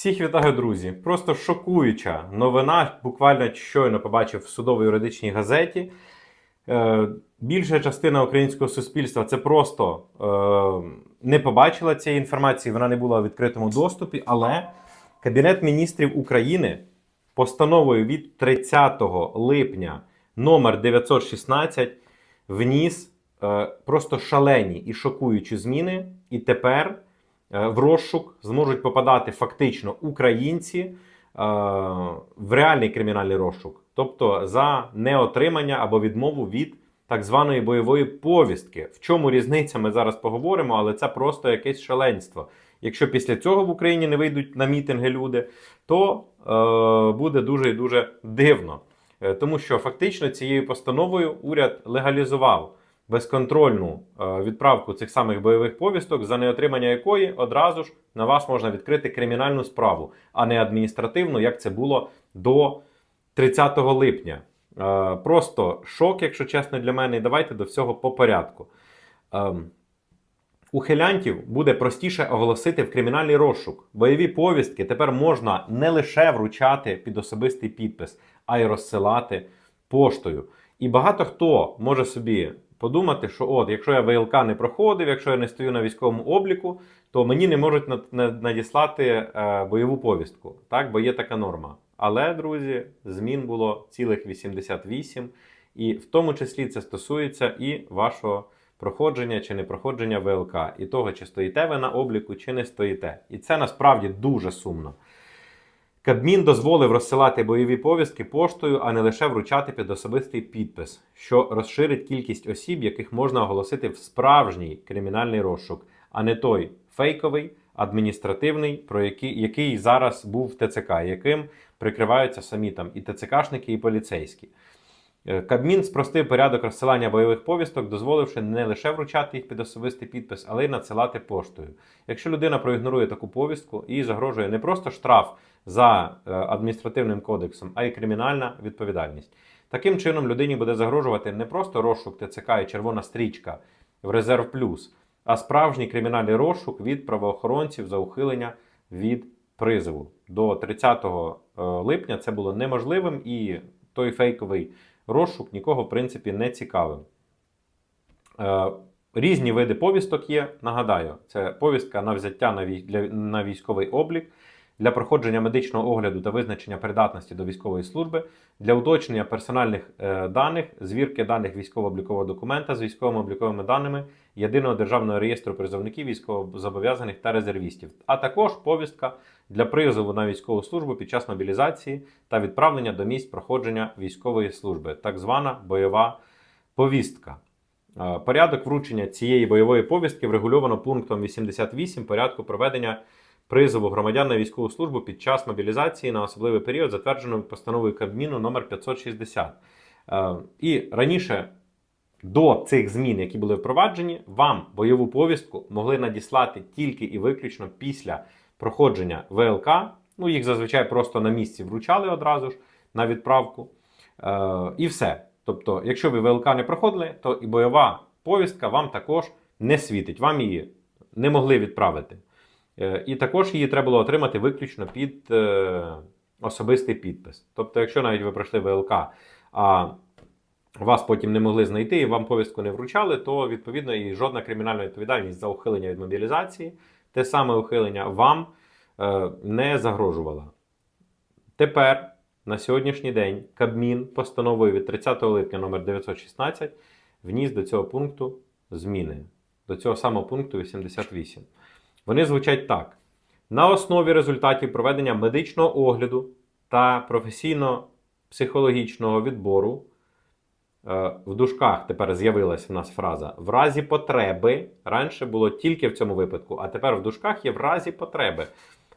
Всіх вітаю, друзі! Просто шокуюча новина. Буквально щойно побачив в судово-юридичній газеті. Е, більша частина українського суспільства це просто е, не побачила цієї інформації, вона не була у відкритому доступі. Але Кабінет міністрів України постановою від 30 липня номер 916 вніс е, просто шалені і шокуючі зміни. І тепер в розшук зможуть попадати фактично українці е, в реальний кримінальний розшук, тобто за неотримання або відмову від так званої бойової повістки. В чому різниця, ми зараз поговоримо, але це просто якесь шаленство. Якщо після цього в Україні не вийдуть на мітинги люди, то е, буде дуже і дуже дивно. Е, Тому що фактично цією постановою уряд легалізував безконтрольну е, відправку цих самих бойових повісток, за неотримання якої одразу ж на вас можна відкрити кримінальну справу, а не адміністративну, як це було до 30 липня. Е, Просто шок, якщо чесно, для мене. І давайте до всього по порядку. Ем, Ухилянтів буде простіше оголосити в кримінальний розшук. Бойові повістки тепер можна не лише вручати під особистий підпис, а й розсилати поштою. І багато хто може собі подумати, що от, якщо я ВЛК не проходив, якщо я не стою на військовому обліку, то мені не можуть над- над- надіслати е, бойову повістку, так, бо є така норма. Але, друзі, змін було цілих 88, і в тому числі це стосується і вашого проходження чи не проходження ВЛК, і того, чи стоїте ви на обліку, чи не стоїте. І це насправді дуже сумно. Кабмін дозволив розсилати бойові повістки поштою, а не лише вручати під особистий підпис, що розширить кількість осіб, яких можна оголосити в справжній кримінальний розшук, а не той фейковий, адміністративний, про який, який зараз був в ТЦК, яким прикриваються самі там і ТЦКшники, і поліцейські. Е, Кабмін спростив порядок розсилання бойових повісток, дозволивши не лише вручати їх під особистий підпис, але й надсилати поштою. Якщо людина проігнорує таку повістку, їй загрожує не просто штраф за е, адміністративним кодексом, а й кримінальна відповідальність. Таким чином, людині буде загрожувати не просто розшук ТЦК і червона стрічка в резерв плюс, а справжній кримінальний розшук від правоохоронців за ухилення від призову. До 30 е, липня це було неможливим, і той фейковий розшук нікого, в принципі, не цікавив. Е, Різні види повісток є. Нагадаю, це повістка на взяття на, військовий облік, для проходження медичного огляду та визначення придатності до військової служби, для уточнення персональних е, даних, звірки даних військово-облікового документа з військовими обліковими даними єдиного державного реєстру призовників військовозобов'язаних та резервістів, а також повістка для призову на військову службу під час мобілізації та відправлення до місць проходження військової служби, так звана бойова повістка. Е, Порядок вручення цієї бойової повістки врегульовано пунктом 88 порядку проведення призову громадян на військову службу під час мобілізації на особливий період, затвердженою постановою Кабміну номер 560. Е, І раніше до цих змін, які були впроваджені, вам бойову повістку могли надіслати тільки і виключно після проходження ВЛК. Ну, їх зазвичай просто на місці вручали одразу ж на відправку. Е, і все. Тобто, якщо ви ВЛК не проходили, то і бойова повістка вам також не світить. Вам її не могли відправити. Е, і також її треба було отримати виключно під е, особистий підпис. Тобто, якщо навіть ви пройшли ВЛК, а вас потім не могли знайти і вам повістку не вручали, то відповідно і жодна кримінальна відповідальність за ухилення від мобілізації, те саме ухилення вам е, не загрожувала. Тепер, на сьогоднішній день, Кабмін постановою від 30 липня номер 916 вніс до цього пункту зміни. До цього самого пункту 88. Вони звучать так: на основі результатів проведення медичного огляду та професійно-психологічного відбору. е, В дужках тепер з'явилась в нас фраза в разі потреби. Раніше було тільки в цьому випадку, а тепер в дужках є в разі потреби.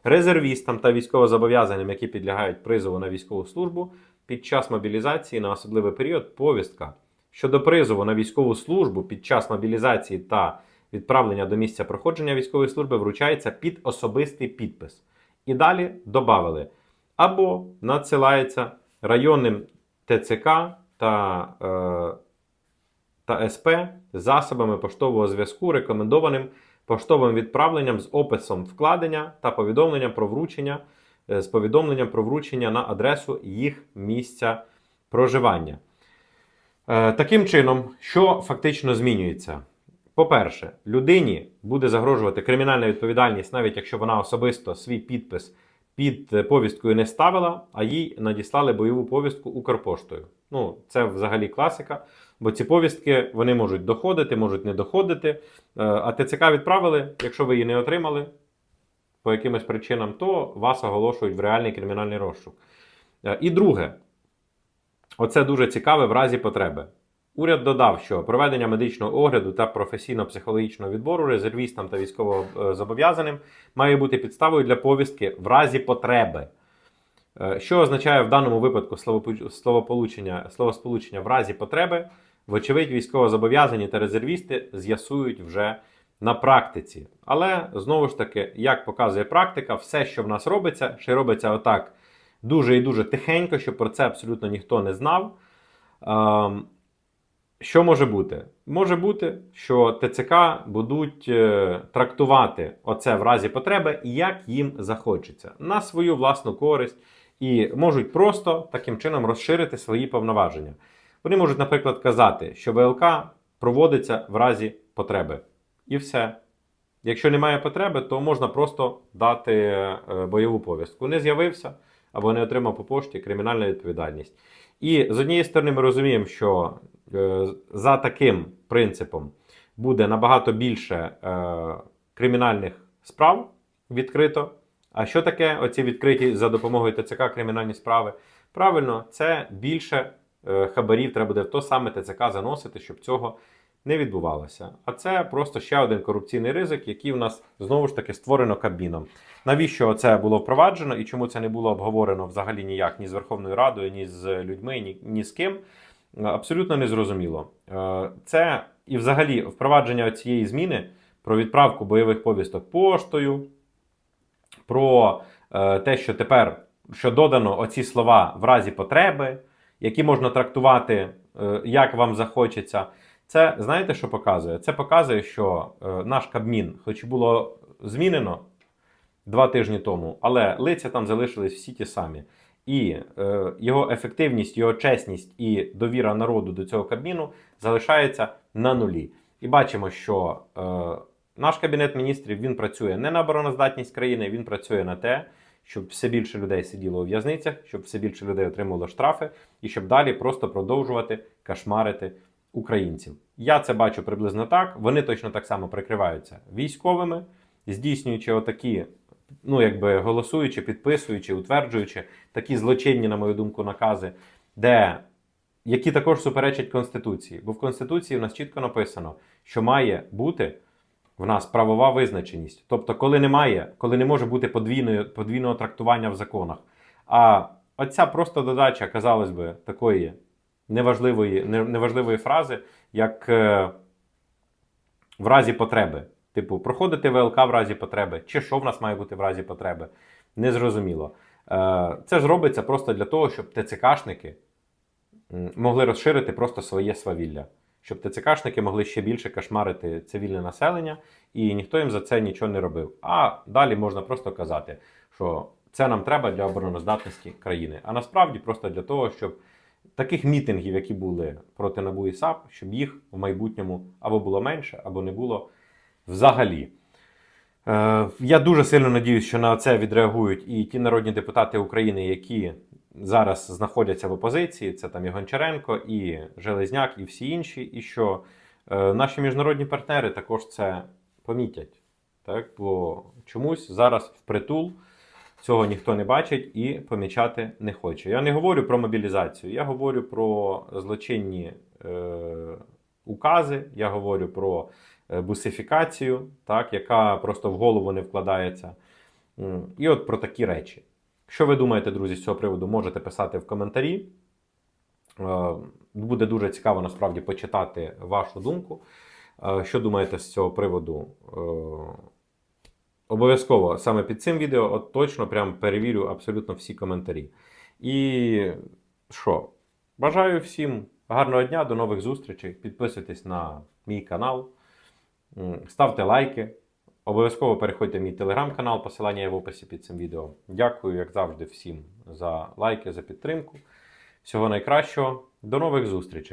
Резервістам та військовозобов'язаним, які підлягають призову на військову службу, під час мобілізації на особливий період повістка щодо призову на військову службу під час мобілізації та відправлення до місця проходження військової служби вручається під особистий підпис. І далі додали або надсилається районним ТЦК та, е, та СП засобами поштового зв'язку, рекомендованим поштовим відправленням з описом вкладення та повідомленням про вручення е, з повідомленням про вручення на адресу їх місця проживання. Е, Таким чином, що фактично змінюється? По-перше, людині буде загрожувати кримінальна відповідальність, навіть якщо вона особисто свій підпис під повісткою не ставила, а їй надіслали бойову повістку Укрпоштою. Ну, це взагалі класика, бо ці повістки вони можуть доходити, можуть не доходити. Е, А ТЦК відправили, якщо ви її не отримали по якимось причинам, то вас оголошують в реальний кримінальний розшук. Е, І друге, оце дуже цікаве в разі потреби. Уряд додав, що проведення медичного огляду та професійно-психологічного відбору резервістам та військовозобов'язаним має бути підставою для повістки в разі потреби. Е, Що означає в даному випадку словополучення, словосполучення в разі потреби? Вочевидь, військовозобов'язані та резервісти з'ясують вже на практиці. Але знову ж таки, як показує практика, все, що в нас робиться, ще робиться отак дуже і дуже тихенько, щоб про це абсолютно ніхто не знав. Що може бути? Може бути, що ТЦК будуть е, трактувати оце в разі потреби, як їм захочеться, на свою власну користь, і можуть просто таким чином розширити свої повноваження. Вони можуть, наприклад, казати, що ВЛК проводиться в разі потреби. І все. Якщо немає потреби, то можна просто дати е, бойову повістку. Не з'явився або не отримав по пошті кримінальна відповідальність. І з однієї сторони, ми розуміємо, що е, за таким принципом буде набагато більше е, кримінальних справ відкрито. А що таке оці відкриті за допомогою ТЦК кримінальні справи? Правильно, це більше е, хабарів треба буде в то саме ТЦК заносити, щоб цього не відбувалося. А це просто ще один корупційний ризик, який в нас знову ж таки створено Кабміном. Навіщо це було впроваджено і чому це не було обговорено взагалі ніяк ні з Верховною Радою, ні з людьми, ні, ні з ким? Абсолютно незрозуміло. Е, Це і взагалі впровадження цієї зміни про відправку бойових повісток поштою, про е, те, що тепер що додано оці слова в разі потреби, які можна трактувати е, як вам захочеться. Це знаєте, що показує? Це показує, що е, наш Кабмін, хоч і було змінено два тижні тому, але лиця там залишились всі ті самі. І е, його ефективність, його чесність і довіра народу до цього Кабміну залишається на нулі. І бачимо, що е, наш кабінет міністрів він працює не на обороноздатність країни, він працює на те, щоб все більше людей сиділо у в'язницях, щоб все більше людей отримувало штрафи, і щоб далі просто продовжувати кошмарити українців. Я це бачу приблизно так. Вони точно так само прикриваються військовими, здійснюючи отакі, ну якби голосуючи, підписуючи, утверджуючи такі злочинні, на мою думку, накази, де які також суперечать Конституції. Бо в Конституції в нас чітко написано, що має бути в нас правова визначеність. Тобто, коли немає, коли не може бути подвійної, подвійного трактування в законах. А оця просто додача, казалось би, такої неважливої, неважливої фрази, як е, в разі потреби. Типу, проходити ВЛК в разі потреби, чи що в нас має бути в разі потреби, незрозуміло. Е, Це ж робиться просто для того, щоб ТЦКшники могли розширити просто своє свавілля. Щоб ТЦКшники могли ще більше кошмарити цивільне населення, і ніхто їм за це нічого не робив. А далі можна просто казати, що це нам треба для обороноздатності країни. А насправді просто для того, щоб таких мітингів, які були проти НАБУ і САП, щоб їх в майбутньому або було менше, або не було взагалі. Е, Я дуже сильно надіюсь, що на це відреагують і ті народні депутати України, які зараз знаходяться в опозиції. Це там і Гончаренко, і Железняк, і всі інші. І що е, наші міжнародні партнери також це помітять. Так? Бо чомусь зараз впритул цього ніхто не бачить і помічати не хоче. Я не говорю про мобілізацію, я говорю про злочинні е, укази, я говорю про е, бусифікацію, так, яка просто в голову не вкладається. І от про такі речі. Що ви думаєте, друзі, з цього приводу, можете писати в коментарі. Е, Буде дуже цікаво насправді почитати вашу думку. Е, Що думаєте з цього приводу? Обов'язково саме під цим відео от точно прям перевірю абсолютно всі коментарі. І що? Бажаю всім гарного дня, до нових зустрічей. Підписуйтесь на мій канал, ставте лайки, Обов'язково переходьте в мій телеграм-канал, посилання є в описі під цим відео. Дякую, як завжди, всім за лайки, за підтримку. Всього найкращого. До нових зустрічей!